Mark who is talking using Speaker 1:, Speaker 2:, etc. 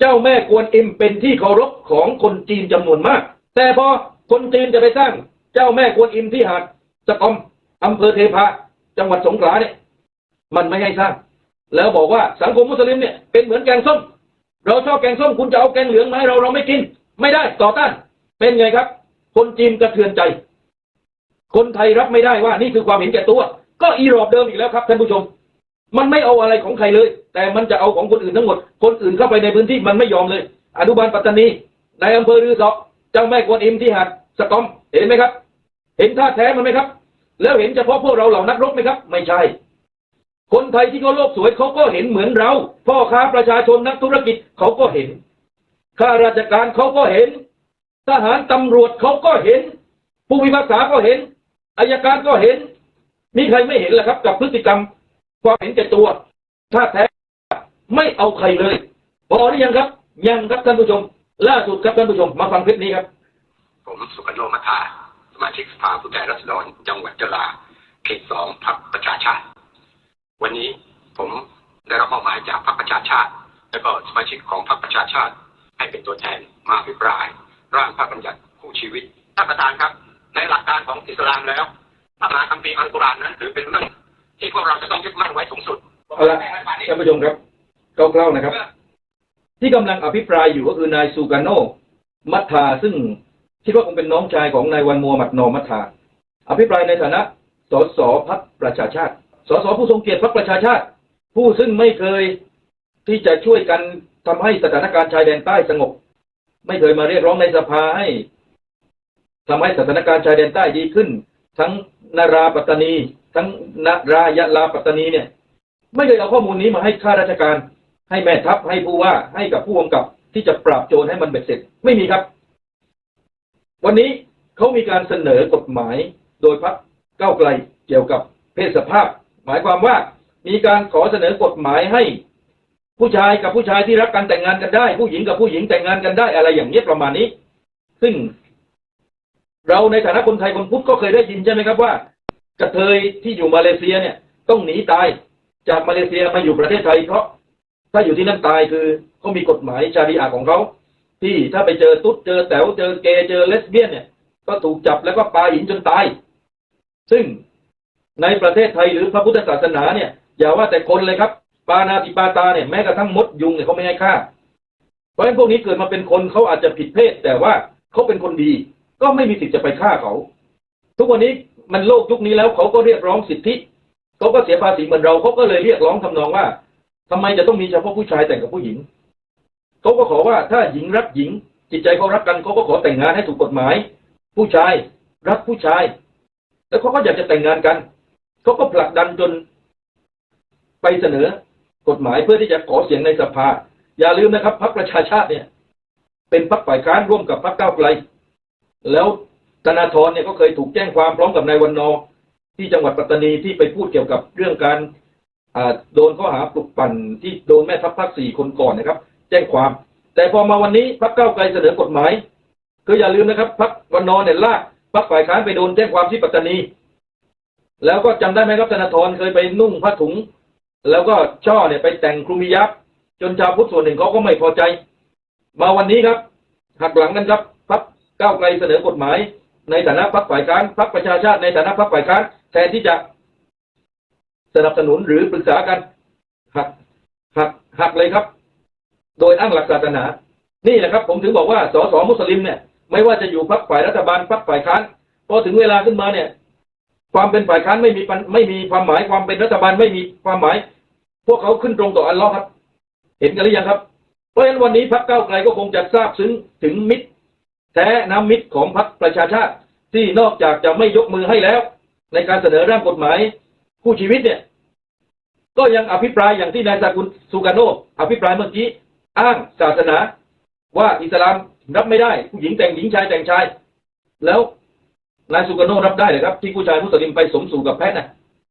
Speaker 1: เจ้าแม่กวนอิมเป็นที่เคารพของคนจีนจำนวนมาก แต่พอคนจีนจะไปสร้างเจ้าแม่กวนอิมที่หาดสะกอมอำเภอเทพาจังหวัดสงขลาเนี่ย มันไม่ให้สร้าง แล้วบอกว่าสังคมมุสลิมเนี่ยเป็นเหมือนแกงส้ม เราชอบแกงส้มคุณจะเอาแกงเหลืองมาให้เราเราไม่กิน ไม่ได้ต่อต้าน เป็นไงครับ คนจีนกระเทือนใจ คนไทยรับไม่ได้ว่านี่คือความเห็นแก่ตัว ก็อีรอบเดิมอีกแล้วครับท่านผู้ชม มันไม่เอาอะไรของใครเลย แต่มันจะเอาของคนอื่นทั้งหมด คนอื่นเข้าไปในพื้นที่มันไม่ยอมเลย อนุบาลปัตตานีในอำเภอรือสอเจ้าแม่กวนอิมที่หาดสะกอมเห็นไหมครับ เห็นท่าแท้มันไหมครับ แล้วเห็นเฉพาะพวกเราเหล่านักรบไหมครับ ไม่ใช่ คนไทยที่เขาโลกสวยเขาก็เห็นเหมือนเรา พ่อค้าประชาชนนักธุรกิจเขาก็เห็นข้าราชการเขาก็เห็น ทหารตำรวจเขาก็เห็น ผู้พิพากษาก็เห็นอายการก็เห็นมีใครไม่เห็นล่ะครับ กับพฤติกรรม ความเห็นแก่ตัวถ้าแท้ไม่เอาใครเลยพอหรือยังครับ ยังครับท่านผู้ชม ล่าสุดครับท่านผู้ชม มาฟังคลิปนี้ครับ
Speaker 2: ผมสุกโนมัทาสมาชิกสภาผู้แทนราษฎรจังหวัดยะลาเขตสองพรรคประชาชาติ วันนี้ผมได้รับมอบหมายจากพรรคประชาชาติ และก็สมาชิกของพรรคประชาชาติ ให้เป็นตัวแทนมาอภิปราย ร่างพระราชบัญญัติคู่ชีวิตท่านประธานครับ ในหลักการของอิสลามแล้วพระมหาคัมภีร์อัลกุรอานนั้นถือเป็นเรื่อง ที่พวกเราจะต้องยึดมั่นไว้สูงสุด
Speaker 1: เอาละท่านผู้ชมครับคร่าๆนะครับ ที่กำลังอภิปรายอยู่ก็คือนายซูกาโนมัทธาซึ่งคิดว่าคงเป็นน้องชายของนายวันมัวหมัดนอมัทธาอภิปรายในฐานะสสพักประชาชาติ สสผู้ทรงเกียรติพักประชาชาติ ผู้ซึ่งไม่เคยที่จะช่วยกันทำให้สถานการณ์ชายแดนใต้สงบ ไม่เคยมาเรียกร้องในสภาให้ทำให้สถานการณ์ชายแดนใต้ดีขึ้น ทั้ง นาราปัตตานี ทั้งนารายะลาปัตตานีเนี่ย ไม่เคยเอาข้อมูลนี้มาให้ข้าราชการ ให้แม่ทัพให้ผู้ว่าให้กับผู้กำกับที่จะปราบโจรให้มันเบ็ดเสร็จ ไม่มีครับ วันนี้เขามีการเสนอกฎหมายโดยพรรคก้าวไกลเกี่ยวกับเพศสภาพ หมายความว่ามีการขอเสนอกฎหมายให้ ผู้ชายกับผู้ชายที่รักกันแต่งงานกันได้ ผู้หญิงกับผู้หญิงแต่งงานกันได้อะไรอย่างเนี้ยประมาณนี้ ซึ่ง เราในฐานะคนไทยคนพุทธก็เคยได้ยินใช่ไหมครับว่า กระเทยที่อยู่มาเลเซียเนี่ย ต้องหนีตายจากมาเลเซียมาอยู่ประเทศไทยเพราะ ถ้าอยู่ที่นั่นตายคือเขามีกฎหมายชารีอะของเขาที่ถ้าไปเจอตุ๊ดเจอแต๋วเจอเกย์เจอเลสเบี้ยนเนี่ย ก็ถูกจับแล้วก็ปาหินจนตาย ซึ่งในประเทศไทยหรือพระพุทธศาสนาเนี่ย อย่าว่าแต่คนเลยครับ ปานาติปาตาเนี่ยแม้กระทั่งมดยุงเนี่ยเขาไม่ให้ฆ่าเพราะฉะนั้นพวกนี้เกิดมาเป็นคนเขาอาจจะผิดเพศ แต่ว่าเขาเป็นคนดี ก็ไม่มีสิทธิ์จะไปฆ่าเขา ทุกวันนี้มันโลกยุคนี้แล้วเขาก็เรียกร้องสิทธิเขาก็เสียภาษีเหมือนเราเขาก็เลยเรียกร้องทำนองว่าทำไมจะต้องมีเฉพาะผู้ชายแต่งกับผู้หญิงเขาก็ขอว่าถ้าหญิงรักหญิง จิตใจเขารักกันเขาก็ขอแต่งงานให้ถูกกฎหมาย ผู้ชายรักผู้ชาย แล้วเขาก็อยากจะแต่งงานกันเขาก็ผลักดันจนไปเสนอกฎหมายเพื่อที่จะขอเสียงในสภา อย่าลืมนะครับพรรคประชาชาติเนี่ย เป็นพรรคฝ่ายค้านร่วมกับพรรคก้าวไกล แล้วธนาธรเนี่ยก็เคยถูกแจ้งความพร้อมกับนายวันนอที่จังหวัดปัตตานีที่ไปพูดเกี่ยวกับเรื่องการโดนข้อหาปลุกปั่นที่โดนแม่ทัพภาคสี่คนก่อนนะครับ แจ้งความ แต่พอมาวันนี้พรรคก้าไกลเสนอกฎหมายก็อย่าลืมนะครับพรรควันนอเนี่ยลากพรรคฝ่ายค้านไปโดนแจ้งความที่ปัตตานี แล้วก็จำได้ไหมครับธนาธรเคยไปนุ่งผ้าถุง แล้วก็ช่อเนี่ยไปแต่งคลุมมิยับจนชาวพุทธส่วนหนึ่งเขาก็ไม่พอใจ มาวันนี้ครับ หักหลังกันครับ ก้าวไกลเสนอกฎหมาย ในฐานะพรรคฝ่ายค้านพรรคประชาชาติในฐานะพรรคฝ่ายค้านแทนที่จะสนับสนุนหรือปรึกษากันหักหักหักเลยครับ โดยอ้างหลักศาสนา นี่แหละครับ ผมถึงบอกว่าสสมุสลิมเนี่ย ไม่ว่าจะอยู่พรรคฝ่ายรัฐบาลพรรคฝ่ายค้านพอถึงเวลาขึ้นมาเนี่ย ความเป็นฝ่ายค้านไม่มีปัญไม่มีความหมายความเป็นรัฐบาลไม่มีความหมาย พวกเขาขึ้นตรงต่ออัลลอฮ์ครับ เห็นกันหรือยังครับ เพราะฉะนั้นวันนี้พรรคเก้าไกลก็คงจะทราบซึ้งถึงมิตร แท้น้ำมิตรของพรรคประชาชาติ ที่นอกจากจะไม่ยกมือให้แล้ว ในการเสนอร่างกฎหมายคู่ชีวิตเนี่ย ก็ยังอภิปรายอย่างที่นายซากุลซูกาโนอภิปรายเมื่อกี้อ้างศาสนา ว่าอิสลามรับไม่ได้ ผู้หญิงแต่งหญิงชายแต่งชาย แล้วนายซูกาโนรับได้เลยครับ ที่ผู้ชายมุสลิมไปสมสู่กับแพทย์นะ